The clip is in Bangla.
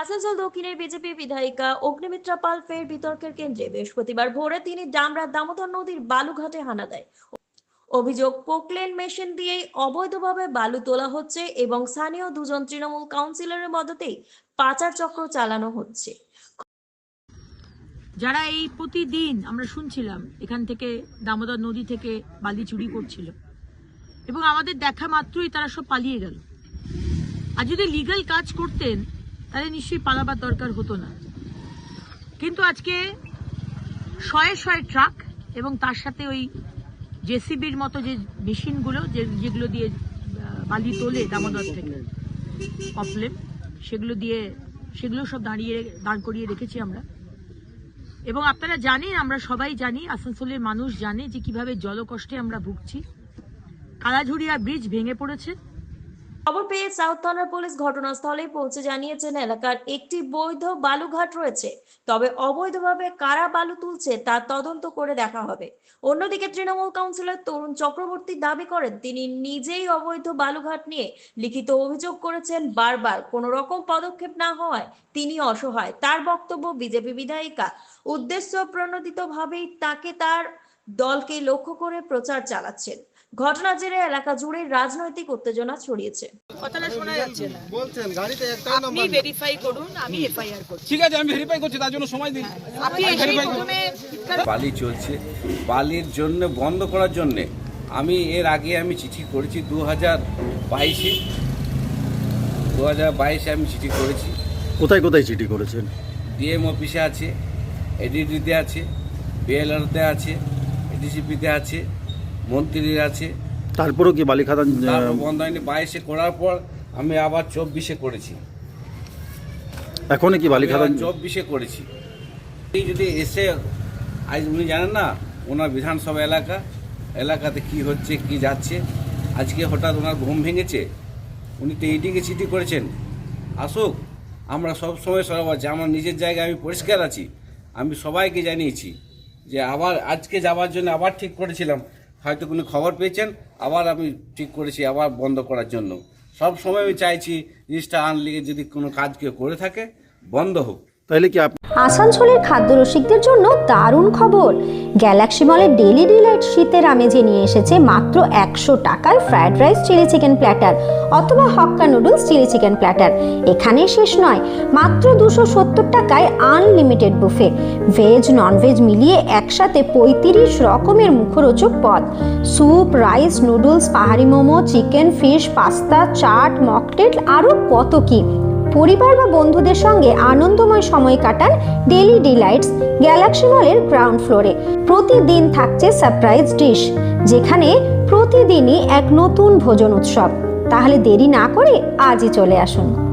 আসানসোল দক্ষিণের বিজেপি বিধায়িকা অগ্নিমিত্রা পাল ফের বিতর্কের কেন্দ্রে বৃহস্পতিবার ভোরে তিনি ডামরা দামোদর নদীর বালুঘাটে হানা দেয়। অভিযোগ, পোকলেন মেশিন দিয়েই অবৈধভাবে বালু তোলা হচ্ছে এবং স্থানীয় দুজন তৃণমূল কাউন্সিলরের মদতেই পাচার চক্র চালানো হচ্ছে। যারা এই প্রতিদিন আমরা শুনছিলাম, এখান থেকে দামোদর নদী থেকে বালি চুরি করছিল এবং আমাদের দেখা মাত্রই তারা সব পালিয়ে গেল। আর যদি লিগ্যাল কাজ করতেন তাহলে নিশ্চয়ই পালাবার দরকার হতো না। কিন্তু আজকে শয়ে শয়ে ট্রাক এবং তার সাথে ওই জেসিবির মতো যে মেশিনগুলো, যে যেগুলো দিয়ে বালি তোলে দামোদর থেকে কপলেম সেগুলো দিয়ে, সেগুলো সব দাঁড়িয়ে, দাঁড় করিয়ে রেখেছি আমরা। এবং আপনারা জানেন, আমরা সবাই জানি, আসানসোলের মানুষ জানে যে কীভাবে জলকষ্টে আমরা ভুগছি। কালাঝুরিয়া ব্রিজ ভেঙে পড়েছে। খবর পেয়ে সাউথ থানার পুলিশ ঘটনাস্থলে পৌঁছে জানিয়েছেন এলাকার একটি বৈধ বালুঘাট রয়েছে। তবে অবৈধভাবে কারা বালু তুলছে তা তদন্ত করে দেখা হবে। অন্যদিকে তৃণমূল কাউন্সিলর তরুণ চক্রবর্তী দাবি করেন, তিনি নিজেই অবৈধ বালুঘাট নিয়ে লিখিত অভিযোগ করেছেন, বারবার কোনো রকম পদক্ষেপ না হওয়ায় তিনি অসহায়। তার বক্তব্য বিজেপি বিধায়িকা উদ্দেশ্য প্রণোদিতভাবেই তাকে তার দলকে লক্ষ্য করে প্রচার চালাচ্ছেন। ঘটনার জেরে এলাকা জুড়ে রাজনৈতিক উত্তেজনা ছড়িয়েছে। কথাটা শোনা যাচ্ছে না। বলছেন গাড়িতে একটা আপনি ভেরিফাই করুন আমি এফআইআর করছি। ঠিক আছে আমি ভেরিফাই করছি তার জন্য সময় দিন। আপনি এসেই প্রথমে বালি চলছে। বালির জন্য বন্ধ করার জন্য আমি এর আগে আমি চিঠি করেছি দু হাজার বাইশে। দু হাজার বাইশে আমি চিঠি করেছি। কোথায় কোথায় চিঠি করেছেন? ডিএম অফিসে আছে এডিডিতে আছে বিএলআরতে আছে এডিসিপিতে আছে। মন্ত্রীর আছে। তারপরেও কি বালি খাদান তারপর বন্ধ হয়নি। বাইশে করার পর আমি আবার চব্বিশে করেছি। এখনই কি বালি খাদান চব্বিশে করেছি। এই যদি এসে আজ উনি জানেন না ওনার বিধানসভা এলাকা এলাকাতে কি হচ্ছে কি যাচ্ছে। আজকে হঠাৎ ওনার ঘুম ভেঙেছে। উনি তো এইদিকে চিঠি করেছেন। আসুক আমরা সব সময় সরব। আছি আমার নিজের জায়গায় আমি পরিষ্কার আছি। আমি সবাইকে জানিয়েছি যে আবার আজকে যাওয়ার জন্য আবার ঠিক করেছিলাম। হয়তো কোনো খবর পেয়েছেন, আবার আমি ঠিক করেছি, আবার বন্ধ করার জন্য। সব সময় আমি চাইছি জিনিসটা আনলিগে যদি কোনো কাজ কেউ করে থাকে, বন্ধ হোক। তাহলে কি আপ- আসানসোলের খাদ্য রসিকদের জন্য দারুণ খবর। গ্যালাক্সি মলের ডেলি ডিলাইট শীতের আমেজে নিয়ে এসেছে মাত্র একশো টাকায় fried rice chilli chicken platter অথবা hakka noodles chilli chicken platter. এখানে শেষ নয়, মাত্র দুশো সত্তর টাকায় আনলিমিটেড বুফে। ভেজ, ননভেজ মিলিয়ে একসাথে পঁয়ত্রিশ রকমের মুখরোচক পদ। স্যুপ, রাইস, নুডলস, পাহাড়ি momo, chicken, fish, pasta, chaat, mocktail, আরও কত কী। পরিবার বা বন্ধুদের সঙ্গে আনন্দময় সময় কাটান ডেলি ডিলাইটস গ্যালাক্সি মলের গ্রাউন্ড ফ্লোরে প্রতিদিন থাকছে সারপ্রাইজ ডিশ যেখানে প্রতিদিনই এক নতুন ভোজন উৎসব। তাহলে দেরি না করে আজই চলে আসুন।